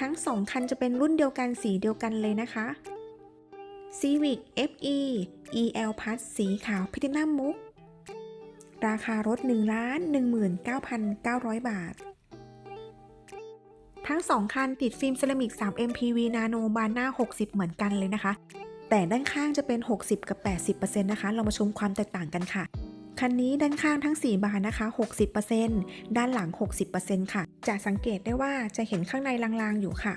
ทั้ง 2 คันจะเป็นรุ่นเดียวกันสีเดียวกันเลยนะคะ Civic FE EL Plus สีขาวพิทินัมมุก ราคารถ1ล้าน19,900 บาท ทั้ง 2 คันติดฟิล์มเซรามิก 3 MPV Nano บานหน้า 60 เหมือนกันเลยนะคะ แต่ด้านข้างจะเป็น 60 กับ 80%นะคะ เรามาชมความแตกต่างกันค่ะ คันนี้ด้านข้างทั้ง 4 บานนะคะ 60%ด้านหลัง 60%ค่ะ จะสังเกตได้ว่าจะเห็นข้างในลางๆอยู่ค่ะ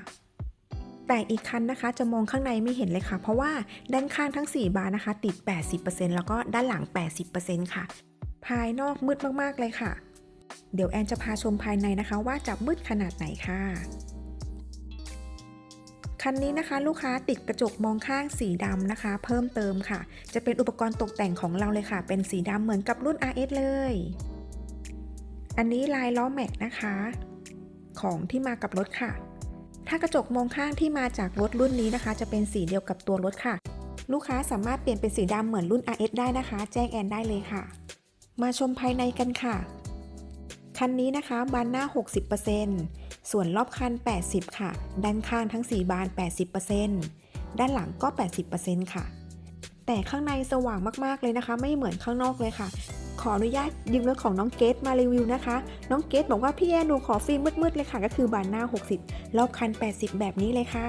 แต่อีกคันนะคะจะมองข้างในไม่เห็นเลยค่ะ เพราะว่าด้านข้างทั้ง 4 บานนะคะ ติด 80%แล้วก็ด้านหลัง 80%ค่ะ ภายนอกมืดมากๆเลยค่ะ เดี๋ยวแอนจะพาชมภายในนะคะ ว่าจะมืดขนาดไหนค่ะ คันนี้นะคะลูกค้าติดกระจกมองข้างสีดำนะคะ เพิ่มเติมค่ะ จะเป็นอุปกรณ์ตกแต่งของเราเลยค่ะ เป็นสีดำเหมือนกับรุ่น RS เลย อันนี้ลายล้อแม็กนะคะ ของที่มากับรถค่ะ ถ้ากระจกมองข้างที่มาจากรถรุ่นนี้นะคะ จะเป็นสีเดียวกับตัวรถค่ะ ลูกค้าสามารถเปลี่ยนเป็นสีดำเหมือนรุ่น RS ได้นะคะ แจ้งแอนได้เลยค่ะ มาชมภายในกันค่ะ คันนี้นะคะบานหน้า 60% ส่วนรอบคัน 80 ค่ะ ด้านข้างทั้ง 4 บาน 80%ด้านหลังก็ 80%ค่ะ แต่ข้างในสว่างมากๆเลยนะคะ ไม่เหมือนข้างนอกเลยค่ะ ขออนุญาตยืมรถของน้องเกดมารีวิวนะคะ น้องเกดบอกว่าพี่แอนหนูขอฟิล์มมืดๆเลยค่ะ ก็คือบานหน้า 60 รอบคัน 80 แบบนี้เลยค่ะ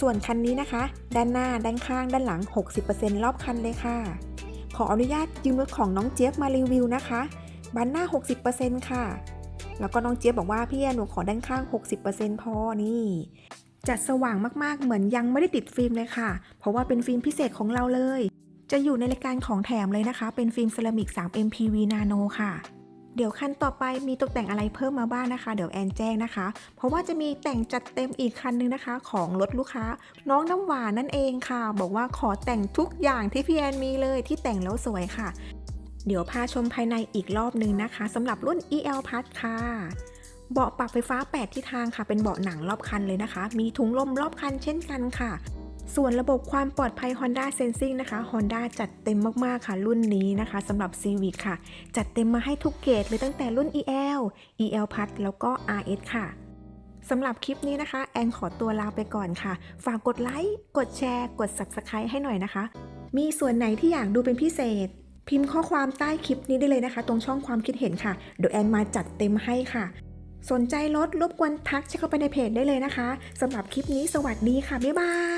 ส่วนคันนี้นะคะ ด้านหน้า ด้านข้าง ด้านหลัง 60%รอบคันเลยค่ะ ขออนุญาตยืมรถของน้องเจี๊ยบมารีวิวนะคะบานหน้า 60%ค่ะ แล้วก็น้องเจี๊ยบบอกว่าพี่แอนหนูขอด้านข้าง 60%พอนี่จัดสว่างมากๆ เหมือนยังไม่ได้ติดฟิล์มเลยค่ะ เพราะว่าเป็นฟิล์มพิเศษของเราเลย จะอยู่ในรายการของแถมเลยนะคะ เป็นฟิล์มเซรามิก 3 MPV Nano ค่ะ เดี๋ยวคันต่อไปมีตกแต่งอะไรเพิ่มมาบ้างนะคะ เดี๋ยวแอนแจ้งนะคะ เพราะว่าจะมีแต่งจัดเต็มอีกคันนึงนะคะ ของรถลูกค้า น้องน้ำหวานนั่นเองค่ะ บอกว่าขอแต่งทุกอย่างที่พี่แอนมีเลยที่แต่งแล้วสวยค่ะ เดี๋ยวพาชมภายในอีกรอบหนึ่งนะคะสำหรับรุ่น EL Plus ค่ะ เบาะปรับไฟฟ้า 8ที่ทางค่ะ เป็นเบาะหนังรอบคันเลยนะคะ มีถุงลมรอบคันเช่นกันค่ะ ส่วนระบบความปลอดภัย Honda Sensing นะคะ Honda จัดเต็มมาก ๆ ค่ะ รุ่นนี้นะคะสำหรับ Civic ค่ะ จัดเต็มมาให้ทุกเกรดเลยตั้งแต่รุ่น EL EL Plus แล้วก็ RS ค่ะสำหรับคลิปนี้นะคะ แอนขอตัวลาไปก่อนค่ะ ฝากกดไลค์ กดแชร์ กด Subscribe ให้หน่อยนะคะ มีส่วนไหนที่อยากดูเป็นพิเศษ พิมพ์ข้อความใต้คลิปนี้ได้เลยนะคะ ตรงช่องความคิดเห็นค่ะเดี๋ยวแอนมาจัดเต็มให้ค่ะ สนใจรถรบกวนทักเข้าไปในเพจได้เลยนะคะสำหรับคลิปนี้สวัสดีค่ะ บ๊ายบาย